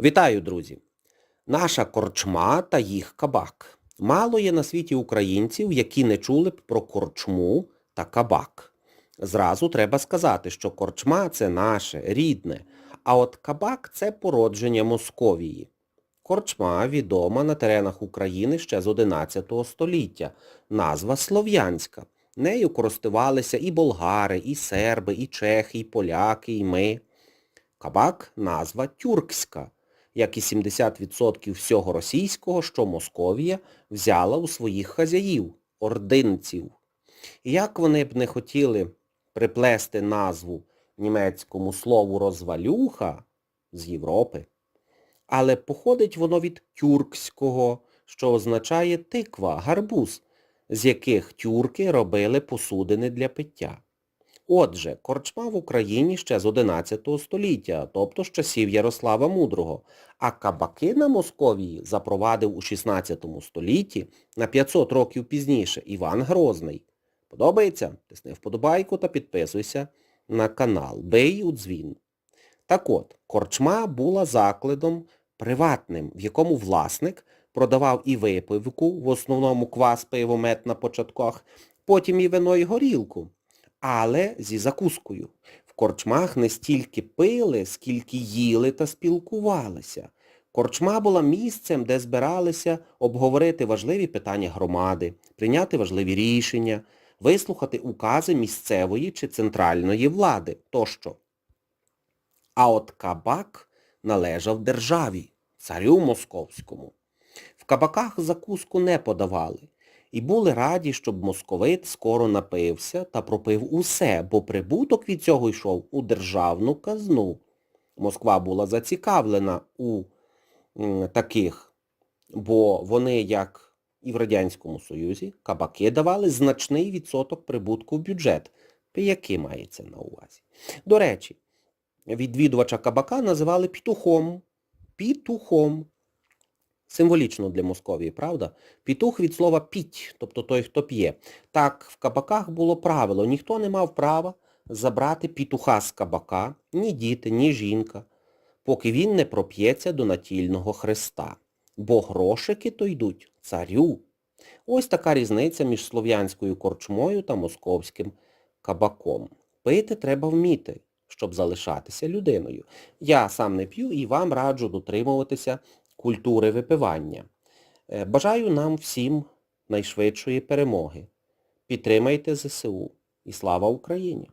Вітаю, друзі! Наша корчма та їх кабак. Мало є на світі українців, які не чули б про корчму та кабак. Зразу треба сказати, що корчма це наше, рідне, а от кабак це породження Московії. Корчма відома на теренах України ще з 11 століття. Назва слов'янська. Нею користувалися і болгари, і серби, і чехи, і поляки, і ми. Кабак – назва тюркська, як і 70% всього російського, що Московія взяла у своїх хазяїв, ординців. І як вони б не хотіли приплести назву німецькому слову розвалюха з Європи, але походить воно від тюркського, що означає тиква, гарбуз, з яких тюрки робили посудини для пиття. Отже, корчма в Україні ще з 11 століття, тобто з часів Ярослава Мудрого, а кабаки на Московії запровадив у 16 столітті на 500 років пізніше Іван Грозний. Подобається? Тисни вподобайку та підписуйся на канал. Бий у дзвін. Так от, корчма була закладом приватним, в якому власник продавав і випивку, в основному квас пивомет на початках, потім і вино і горілку, але зі закускою. В корчмах не стільки пили, скільки їли та спілкувалися. Корчма була місцем, де збиралися обговорити важливі питання громади, прийняти важливі рішення, вислухати укази місцевої чи центральної влади тощо. А от кабак належав державі, царю московському. В кабаках закуску не подавали. І були раді, щоб московит скоро напився та пропив усе, бо прибуток від цього йшов у державну казну. Москва була зацікавлена у таких, бо вони, як і в Радянському Союзі, кабаки давали значний відсоток прибутку в бюджет. Який мається на увазі? До речі, відвідувача кабака називали пітухом. Пітухом. Символічно для Московії, правда? Пітух від слова піть, тобто той, хто п'є. Так, в кабаках було правило, ніхто не мав права забрати пітуха з кабака, ні діти, ні жінка, поки він не проп'ється до натільного хреста. Бо грошики то йдуть царю. Ось така різниця між слов'янською корчмою та московським кабаком. Пити треба вміти, щоб залишатися людиною. Я сам не п'ю і вам раджу дотримуватися культури випивання. Е, Бажаю нам всім найшвидшої перемоги. Підтримайте ЗСУ і слава Україні!